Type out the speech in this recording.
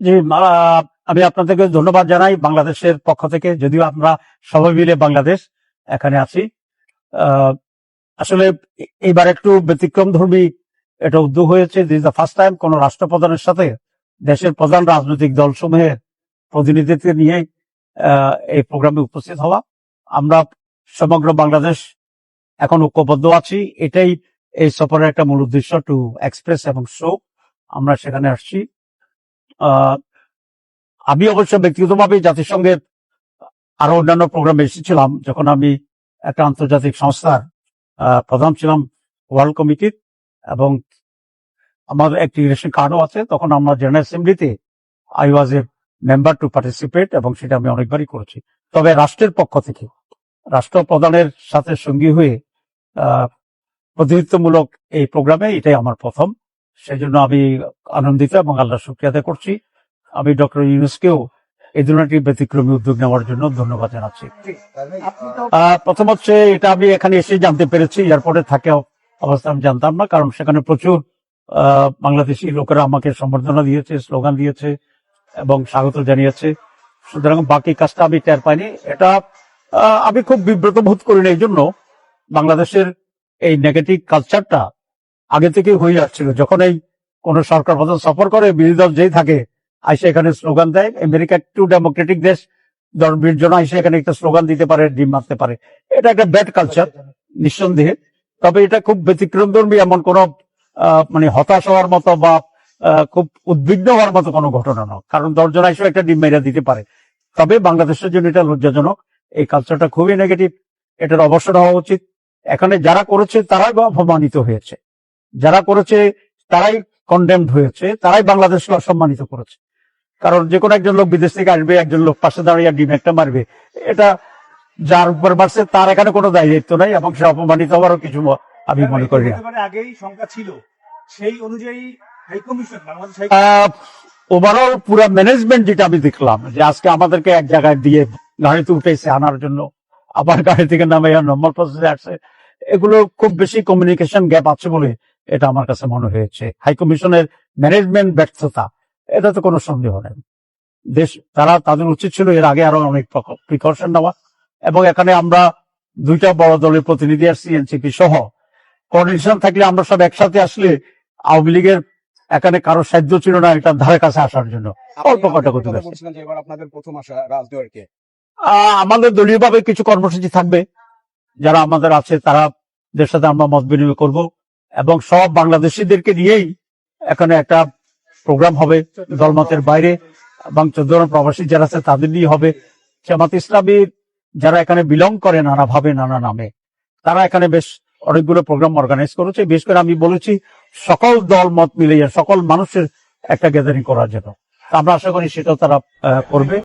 জি আমি আপনাদেরকে ধন্যবাদ জানাই বাংলাদেশের পক্ষ থেকে। যদিও আমরা সবাই মিলে বাংলাদেশ এখানে আছি। আসলে এইবার একটু ব্যতিক্রম ধর্মী এটা উদ্যোগ হয়েছে। দিস দ্য ফার্স্ট টাইম কোন রাষ্ট্রপ্রধানের সাথে দেশের প্রধান রাজনৈতিক দলসমূহের প্রতিনিধিত্ব নিয়ে এই প্রোগ্রামে উপস্থিত হওয়া। আমরা সমগ্র বাংলাদেশ এখন ঐক্যবদ্ধ আছি। এটাই এই সফরের একটা মূল উদ্দেশ্য টু এক্সপ্রেস এবং শো আমরা সেখানে আসছি। আমি অবশ্য ব্যক্তিগতভাবে জাতিসংঘের আরও অন্যান্য প্রোগ্রামে এসেছিলাম, যখন আমি একটা আন্তর্জাতিক সংস্থার প্রধান ছিলাম ওয়ার্ল্ড কমিটির এবং আমার একটি রেশন কার্ডও আছে। তখন আমরা general অ্যাসেম্বলিতে I was a member to participate এবং সেটা আমি অনেকবারই করেছি। তবে রাষ্ট্রের পক্ষ থেকে রাষ্ট্রপ্রধানের সাথে সঙ্গী হয়ে প্রতিনিধিত্বমূলক এই প্রোগ্রামে এটাই আমার প্রথম সেই জন্য আমি আনন্দিত এবং আল্লাহ শুক্রিয়াতে করছি। আমি ডক্টর ইউনুসকেও এই ধরনের ব্যতিক্রমী উদ্যোগ নেওয়ার জন্য ধন্যবাদ জানাচ্ছি। প্রথম হচ্ছে এটা আমি এখানে এসে জানতে পেরেছি, এয়ারপোর্টে থাকে অবস্থা আমি জানতাম না, কারণ সেখানে প্রচুর বাংলাদেশি লোকেরা আমাকে সম্বর্ধনা দিয়েছে, স্লোগান দিয়েছে এবং স্বাগত জানিয়েছে। সুতরাং বাকি কাজটা আমি টের পাইনি। এটা আমি খুব বিব্রত বোধ করি না এই জন্য বাংলাদেশের এই নেগেটিভ কালচারটা আগে থেকে হয়ে আসছিল। যখন এই কোন সরকার প্রধান সফর করে, বিরোধী দল যেই থাকে, আইসে এখানে স্লোগান দেয় আমেরিকা একটু ডেমোক্রেটিক দেশ। দশ বিশ জন আইসে এখানে একটা স্লোগান দিতে পারে, ডিম মারতে পারে। এটা একটা ব্যাড কালচার নিঃসন্দেহে। তবে এটা খুব ব্যতিক্রমধর্মী এমন কোন মানে হতাশ হওয়ার মতো বা খুব উদ্বিগ্ন হওয়ার মতো কোনো ঘটনা নয়। কারণ দশজন আইসে একটা ডিম মেরে দিতে পারে। তবে বাংলাদেশের জন্য এটা লজ্জাজনক। এই কালচারটা খুবই নেগেটিভ এটার অবসর হওয়া উচিত। এখানে যারা করেছে, তারাই অপমানিত হয়েছে। যারা করেছে তারাই কন্ডেমড হয়েছে তারাই বাংলাদেশকে অসম্মানিত করেছে। কারণ যে কোনো একজন লোক বিদেশ থেকে আসবে একজন লোক পাশে দাঁড়িয়ে ডিম একটা মারবে। এটা যার উপর মারছে তার এখানে কোনো দায়িত্ব নাই এবং সে অপমানিত হওয়ারও কিছু আমি মনে করি না। আগেই সংখ্যা ছিল সেই অনুযায়ী ওভারঅল পুরো ম্যানেজমেন্ট যেটা আমি দেখলাম যে আজকে আমাদেরকে এক জায়গায় দিয়ে গাড়িতে উঠেছে আনার জন্য আবার গাড়ি থেকে নামে নর্মাল প্রসেসে আসছে এগুলো খুব বেশি কমিউনিকেশন গ্যাপ আছে বলে এটা আমার কাছে মনে হয়েছে। হাই কমিশনের ম্যানেজমেন্ট ব্যর্থতা এটা তো কোনো সন্দেহ নেই। দেশ তারা তাদের উচিত ছিল এর আগে আরও অনেক প্রিকশন নেওয়া এবং এখানে আমরা দুইটা বড় দলের প্রতিনিধি আসছি এনসিপি সহ কোঅর্ডিনেশন থাকলে আমরা সব একসাথে আসলে আওয়ামী লীগের এখানে কারও সাহায্য ছিল না এটা ধারে কাছে আসার জন্য। অল্প কটা আহ, আমাদের দলীয়ভাবে কিছু কর্মসূচি থাকবে। যারা আমাদের আছে তারা সাথে আমরা মত বিনিময় করব। এবং সব বাংলাদেশিদেরকে নিয়েই এখানে একটা প্রোগ্রাম হবে দলমতের বাইরে এবং চোদ্দ প্রবাসী যারা আছে তাদের নিয়ে হবে। জামাত ইসলামীর যারা এখানে বিলং করে নানা ভাবে নানা নামে, তারা এখানে বেশ অনেকগুলো প্রোগ্রাম অর্গানাইজ করেছে। বিশেষ করে আমি বলেছি, সকল দল মত মিলিয়ে, সকল মানুষের একটা গ্যাদারিং করার জন্য। আমরা আশা করি সেটাও তারা করবে।